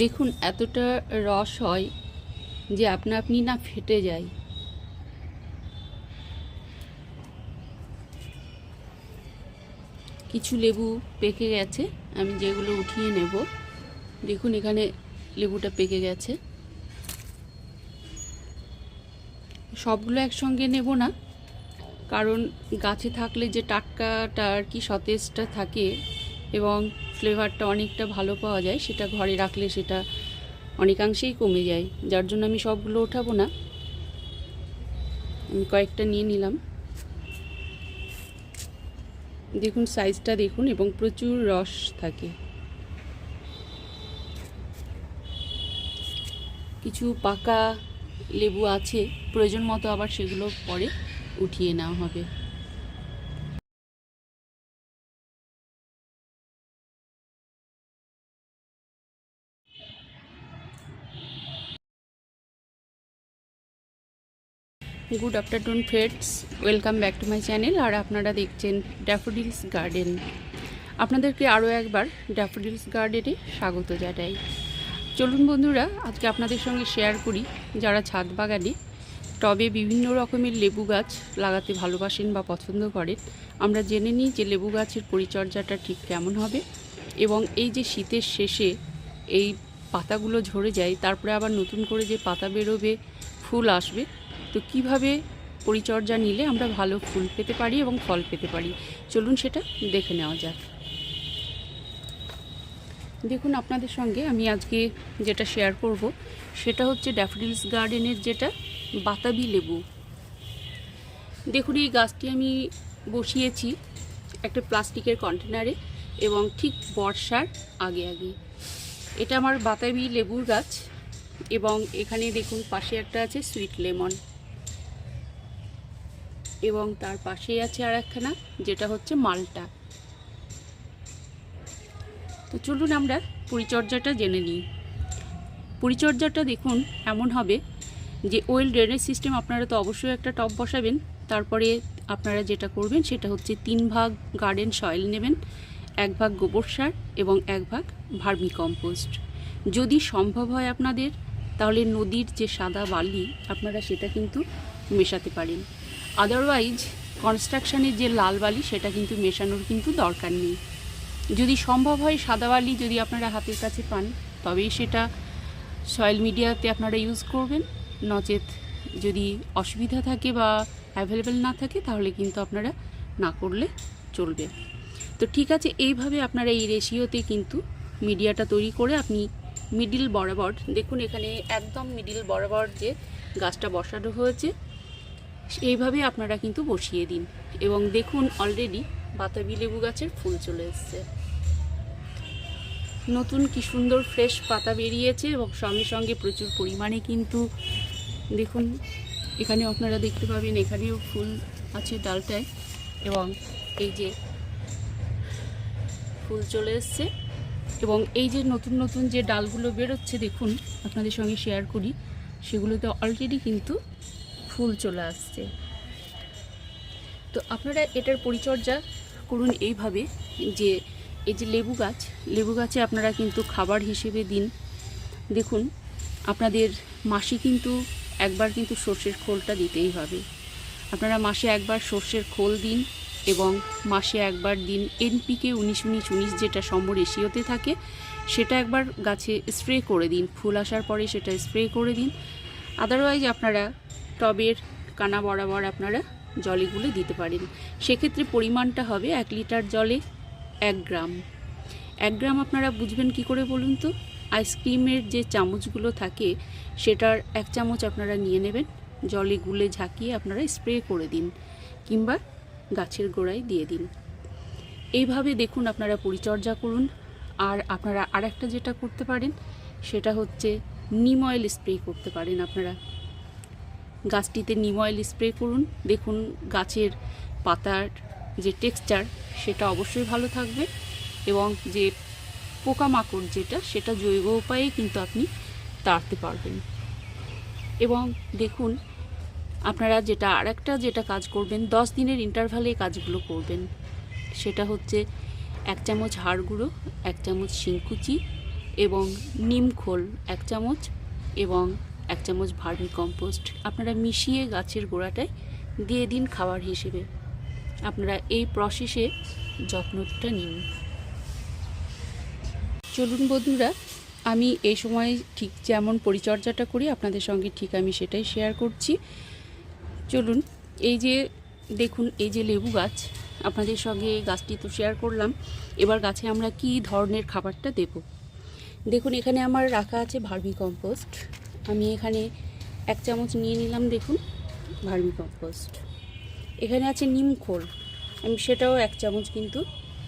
দেখুন, এতটা রস হয় যে আপনা আপনি না ফেটে যায়। কিছু লেবু পেকে গেছে, আমি যেগুলো উঠিয়ে নেব। দেখুন, এখানে লেবুটা পেকে গেছে। সবগুলো একসঙ্গে নেব না, কারণ গাছে থাকলে যে টাটকাটা আর কি সতেজটা থাকে এবং ফ্লেভারটা অনেকটা ভালো পাওয়া যায়, সেটা ঘরে রাখলে সেটা অনেকাংশেই কমে যায়। যার জন্য আমি সবগুলো ওঠাবো না। আমি কয়েকটা নিয়ে নিলাম। দেখুন সাইজটা দেখুন এবং প্রচুর রস থাকে। কিছু পাকা লেবু আছে, প্রয়োজন মতো আবার সেগুলো পরে উঠিয়ে নেওয়া হবে। Good afternoon friends, welcome back to my channel আর আপনারা দেখছেন ড্যাফোডিলস গার্ডেন। আপনাদেরকে আরও একবার ড্যাফোডিলস গার্ডেনে স্বাগত জানাই। চলুন বন্ধুরা, আজকে আপনাদের সঙ্গে শেয়ার করি যারা ছাদ বাগানে টবে বিভিন্ন রকমের লেবু গাছ লাগাতে ভালোবাসেন বা পছন্দ করেন, আমরা জেনে নিই যে লেবু গাছের পরিচর্যাটা ঠিক কেমন হবে এবং এই যে শীতের শেষে এই পাতাগুলো ঝরে যায়, তারপরে আবার নতুন করে যে পাতা বেরোবে ফুল আসবে। তো কীভাবে পরিচর্যা নিলে আমরা ভালো ফুল পেতে পারি এবং ফল পেতে পারি? চলুন সেটা দেখে নেওয়া যাক। দেখুন, আপনাদের সঙ্গে আমি আজকে যেটা শেয়ার করব, সেটা হচ্ছে ড্যাফডিলস গার্ডেনের যেটা বাতাবি লেবু। দেখুন, এই গাছটি আমি বসিয়েছি একটা প্লাস্টিকের কন্টেনারে এবং ঠিক বর্ষার আগে আগে। এটা আমার বাতাবি লেবুর গাছ। এবং এখানে দেখুন পাশে একটা আছে সুইট লেমন এবং তার পাশেই আছে আর একখানা যেটা হচ্ছে মালটা। তো চলুন আমরা পরিচর্যাটা জেনে নিই। পরিচর্যাটা দেখুন এমন হবে যে ওয়েল ড্রেনেজ সিস্টেম আপনারা তো অবশ্যই একটা টব বসাবেন, তারপরে আপনারা যেটা করবেন সেটা হচ্ছে তিন ভাগ গার্ডেন সয়েল নেবেন, এক ভাগ গোবর সার এবং এক ভাগ ভার্মি কম্পোস্ট যদি সম্ভব হয় আপনাদের তাহলে নদীর যে সাদা বালি, আপনারা সেটা কিন্তু মেশাতে পারেন। আদারওয়াইজ কনস্ট্রাকশানের যে লাল বালি, সেটা কিন্তু মেশানোর কিন্তু দরকার নেই। যদি সম্ভব হয় সাদা বালি যদি আপনারা হাতের কাছে পান, তবেই সেটা সয়েল মিডিয়াতে আপনারা ইউজ করবেন। নচেত যদি অসুবিধা থাকে বা অ্যাভেলেবেল না থাকে, তাহলে কিন্তু আপনারা না করলে চলবে। তো ঠিক আছে, এইভাবে আপনারা এই রেশিওতে কিন্তু মিডিয়াটা তৈরি করে আপনি মিডিল বরাবর, দেখুন এখানে একদম মিডিল বরাবর যে গাছটা বসানো হয়েছে, এইভাবে আপনারা কিন্তু বসিয়ে দিন। এবং দেখুন অলরেডি বাতাবি লেবু গাছের ফুল চলে এসছে। নতুন কি সুন্দর ফ্রেশ পাতা বেরিয়েছে এবং সঙ্গে সঙ্গে প্রচুর পরিমাণে কিন্তু দেখুন এখানে আপনারা দেখতে পাবেন, এখানেও ফুল আছে ডালটায় এবং এই যে ফুল চলে এসছে। এবং এই যে নতুন নতুন যে ডালগুলো বেরোচ্ছে, দেখুন, আপনাদের সঙ্গে শেয়ার করি, সেগুলোতে অলরেডি কিন্তু ফুল চলে আসছে। তো আপনারা এটার পরিচর্যা করুন এইভাবে, যে এই যে লেবু গাছ, লেবু গাছে আপনারা কিন্তু খাবার হিসেবে দিন। দেখুন, আপনাদের মাসে কিন্তু একবার কিন্তু সর্ষের খোলটা দিতেই হবে। আপনারা মাসে একবার সর্ষের খোল দিন। এবং মাসে একবার দিন এনপিকে উনিশ উনিশ উনিশ যেটা সম্বর এশিওতে থাকে, সেটা একবার গাছে স্প্রে করে দিন। ফুল আসার পরে সেটা স্প্রে করে দিন। আদারওয়াইজ আপনারা টবের কানা বরাবর আপনারা জলে গুলে দিতে পারেন। সেক্ষেত্রে পরিমাণটা হবে এক লিটার জলে এক গ্রাম। এক গ্রাম আপনারা বুঝবেন কি করে বলুন তো? আইসক্রিমের যে চামচগুলো থাকে, সেটার এক চামচ আপনারা নিয়ে নেবেন। জলে গুলে ঝাঁকিয়ে আপনারা স্প্রে করে দিন। কিংবা গাছের গোড়ায় দিয়ে দিন। এইভাবে দেখুন আপনারা পরিচর্যা করুন। আর আপনারা আরেকটা যেটা করতে পারেন, সেটা হচ্ছে নিম অয়েল স্প্রে করতে পারেন আপনারা। গাছটিতে নিম অয়েল স্প্রে করুন। দেখুন গাছের পাতার যে টেক্সচার, সেটা অবশ্যই ভালো থাকবে এবং যে পোকামাকড় যেটা, সেটা জৈব উপায়ে কিন্তু আপনি তাড়তে পারবেন। এবং দেখুন আপনারা যেটা আরেকটা যেটা কাজ করবেন, দশ দিনের ইন্টারভালে কাজগুলো করবেন। সেটা হচ্ছে এক চামচ হাড় গুঁড়ো এক চামচ শিংকুচি এবং নিম খোল এক চামচ এবং এক চামচ ভার্মি কম্পোস্ট। আপনারা মিশিয়ে গাছের গোড়াটায় দিয়ে দিন খাবার হিসেবে। আপনারা এই প্রসেসে যত্নটা নিন। চলুন বন্ধুরা, আমি এই সময় ঠিক যেমন পরিচর্যাটা করি, আপনাদের সঙ্গে ঠিক আমি সেটাই শেয়ার করছি। চলুন, এই যে দেখুন, এই যে লেবু গাছ, আপনাদের সঙ্গে এই গাছটি তো শেয়ার করলাম। এবার গাছে আমরা কি ধরনের খাবারটা দেব? দেখুন, এখানে আমার রাখা আছে ভার্মি কম্পোস্ট। আমি এখানে এক চামচ নিয়ে নিলাম, দেখুন, ভার্মি কম্পোস্ট। এখানে আছে নিম খোল। আমি সেটাও এক চামচ কিন্তু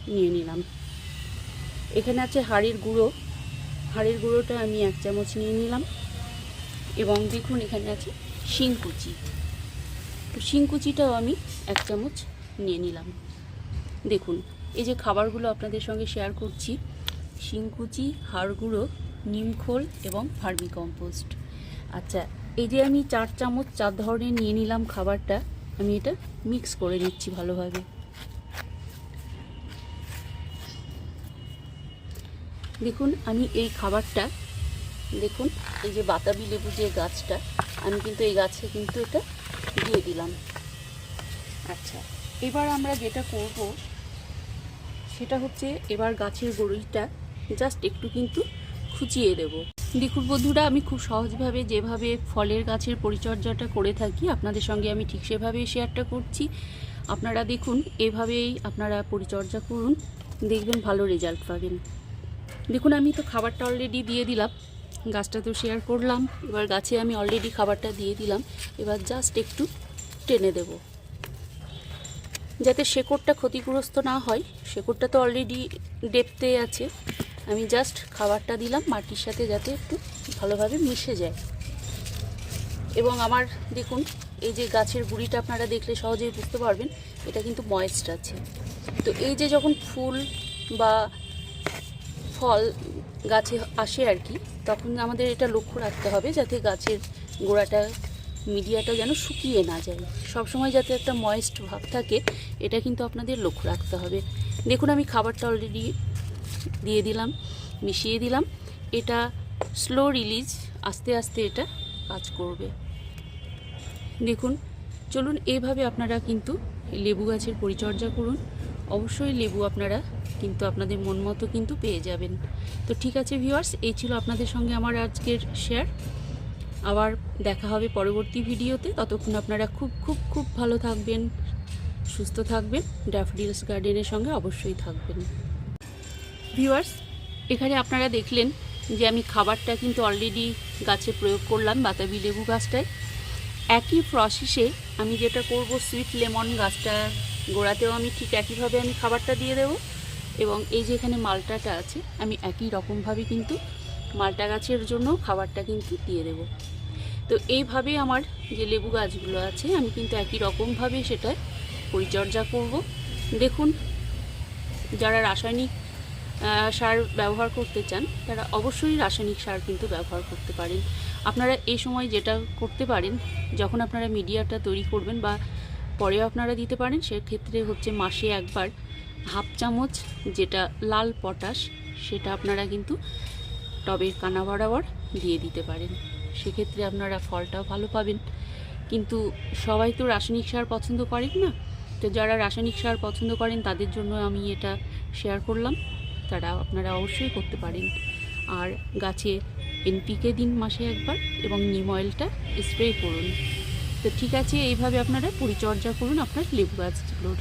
নিয়ে নিলাম। এখানে আছে হাড়ের গুঁড়ো। হাড়ের গুঁড়োটা আমি এক চামচ নিয়ে নিলাম। এবং দেখুন, এখানে আছে শিংকুচি। তো শিংকুচিটাও আমি এক চামচ নিয়ে নিলাম। দেখুন, এই যে খাবারগুলো আপনাদের সঙ্গে শেয়ার করছি, শিংকুচি, হাড় গুঁড়ো নিমখোল এবং ভার্মি কম্পোস্ট আচ্ছা এই যে আমি চার চামচ চার ধরনের নিয়ে নিলাম খাবারটা, আমি এটা মিক্স করে নিচ্ছি ভালোভাবে। দেখুন, আমি এই খাবারটা, দেখুন, এই যে বাতাবি লেবু যে গাছটা, আমি কিন্তু এই গাছে কিন্তু এটা দিয়ে দিলাম। আচ্ছা এবার আমরা যেটা করব, সেটা হচ্ছে এবার গাছের গড়িটা জাস্ট একটু কিন্তু খুঁচিয়ে দেব। দেখুন বন্ধুরা, আমি খুব সহজভাবে যেভাবে ফলের গাছের পরিচর্যাটা করে থাকি, আপনাদের সঙ্গে আমি ঠিক সেভাবেই শেয়ারটা করছি। আপনারা দেখুন, এভাবেই আপনারা পরিচর্যা করুন, দেখবেন ভালো রেজাল্ট পাবেন। দেখুন, আমি তো খাবারটা অলরেডি দিয়ে দিলাম। গাছটা তো শেয়ার করলাম। এবার গাছে আমি অলরেডি খাবারটা দিয়ে দিলাম। এবার জাস্ট একটু টেনে দেব। যাতে শেকড়টা ক্ষতিগ্রস্ত না হয়, শেকড়টা তো অলরেডি ডেপতে আছে। আমি জাস্ট খাবারটা দিলাম মাটির সাথে যাতে একটু ভালোভাবে মিশে যায়। এবং আমার দেখুন, এই যে গাছের গুঁড়িটা আপনারা দেখলে সহজেই বুঝতে পারবেন, এটা কিন্তু ময়েস্ট আছে। তো এই যে যখন ফুল বা ফল গাছে আসে আর কি, তখন আমাদের এটা লক্ষ্য রাখতে হবে যাতে গাছের গোড়াটা মিডিয়াটা যেন শুকিয়ে না যায়। সব সময় যাতে একটা ময়েস্ট ভাব থাকে, এটা কিন্তু আপনাদের লক্ষ্য রাখতে হবে। দেখুন, আমি খাবারটা অলরেডি দিয়ে দিলাম, মিশিয়ে দিলাম। এটা স্লো রিলিজ আস্তে আস্তে এটা কাজ করবে। দেখুন, চলুন এইভাবে আপনারা কিন্তু লেবু গাছের পরিচর্যা করুন। অবশ্যই লেবু আপনারা কিন্তু আপনাদের মন মতো কিন্তু পেয়ে যাবেন। তো ঠিক আছে ভিউয়ার্স এই ছিল আপনাদের সঙ্গে আমার আজকের শেয়ার আবার দেখা হবে পরবর্তী ভিডিওতে। ততক্ষণ আপনারা খুব খুব খুব ভালো থাকবেন, সুস্থ থাকবেন। ড্যাফডিলস গার্ডেনের সঙ্গে অবশ্যই থাকবেন। ভিউয়ার্স এখানে আপনারা দেখলেন যে আমি খাবারটা কিন্তু অলরেডি গাছে প্রয়োগ করলাম বাতাবি লেবু গাছটায়। একই প্রসেসে আমি যেটা করব সুইট লেমন গাছটা গোড়াতেও আমি ঠিক একইভাবে আমি খাবারটা দিয়ে দেবো। এবং এই যে এখানে মালটাটা আছে, আমি একই রকমভাবে কিন্তু মালটা গাছের জন্য খাবারটা কিন্তু দিয়ে দেব। তো এইভাবে আমার যে লেবু গাছগুলো আছে, আমি কিন্তু একই রকমভাবে সেটা পরিচর্যা করব। দেখুন, যারা রাসায়নিক সার ব্যবহার করতে চান, তারা অবশ্যই রাসায়নিক সার কিন্তু ব্যবহার করতে পারেন। আপনারা এই সময় যেটা করতে পারেন, যখন আপনারা মিডিয়াটা তৈরি করবেন বা পরেও আপনারা দিতে পারেন, সেক্ষেত্রে হচ্ছে মাসে একবার হাফ চামচ যেটা লাল পটাশ, সেটা আপনারা কিন্তু টবের কানা বরাবর দিয়ে দিতে পারেন। সেক্ষেত্রে আপনারা ফলটাও ভালো পাবেন। কিন্তু সবাই তো রাসায়নিক সার পছন্দ করেন না। তো যারা রাসায়নিক সার পছন্দ করেন, তাদের জন্য আমি এটা শেয়ার করলাম। তারা আপনারা অবশ্যই করতে পারেন। আর গাছে এনপিকে দিন মাসে একবার এবং নিম অয়েলটা স্প্রে করুন। তো ঠিক আছে, এইভাবে আপনারা পরিচর্যা করুন আপনার লেবু গাছগুলোর।